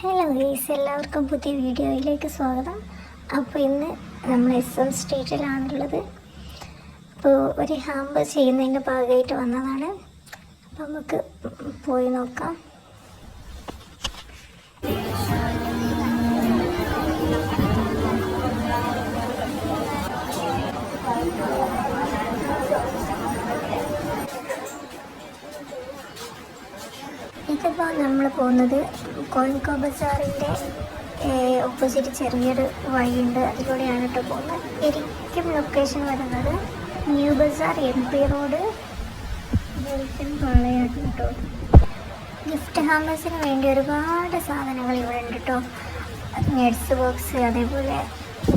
Hello guys എല്ലാവർക്കും പുതിയ വീഡിയോയിലേക്ക് സ്വാഗതം. അപ്പോൾ ഇന്ന് നമ്മൾ എസ് എം സ്ട്രീറ്റിലാണുള്ളത് അപ്പോൾ ഒരു ഹാമ്പ് ചെയ്യുന്നതിന്റെ ഭാഗമായിട്ട് വന്നതാണ്. അപ്പോൾ നമുക്ക് പോയി നോക്കാം. ഇതിപ്പോൾ നമ്മൾ പോകുന്നത് കോഴിക്കോ ബസാറിന്റെ ഓപ്പോസിറ്റ് ചെറിയൊരു വഴിയുണ്ട്. അതിലൂടെയാണ് കേട്ടോ പോകുന്നത്. ശരിക്കും ലൊക്കേഷൻ വരുന്നത് new bazaar M P road. പാളയാണ് കേട്ടോ ഗിഫ്റ്റ് ഹാമ്പേഴ്സിന് വേണ്ടി ഒരുപാട് സാധനങ്ങൾ ഇവിടെ ഉണ്ട് കേട്ടോ നട്സ് ബോക്സ് അതേപോലെ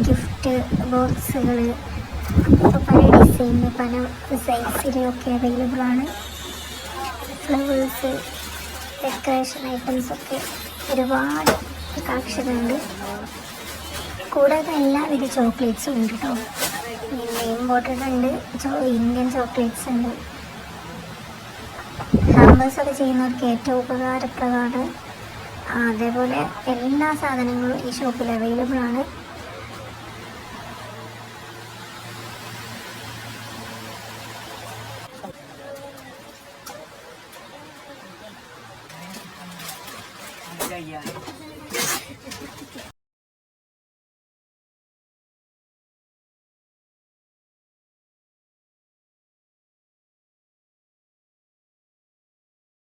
ഗിഫ്റ്റ് ബോക്സുകൾ. പല ഡിസൈന് പല സൈസിലൊക്കെ അവൈലബിൾ ആണ്. ഫ്ലവേഴ്സ് ഡെക്കറേഷൻ ഐറ്റംസ് ഒക്കെ ഒരുപാട് കളക്ഷനുണ്ട് കൂടാതെ എല്ലാവിധ ചോക്ലേറ്റ്സും ഉണ്ട് കേട്ടോ പിന്നെ ഇമ്പോർട്ടന്റ് ഉണ്ട് ഇന്ത്യൻ ചോക്ലേറ്റ്സ് ഉണ്ട്. ഹാമ്പേഴ്സ് ഒക്കെ ചെയ്യുന്നവർക്ക് ഏറ്റവും ഉപകാരപ്രദമാണ്. അതേപോലെ എല്ലാ സാധനങ്ങളും ഈ ഷോപ്പിൽ അവൈലബിൾ ആണ്. Gaya.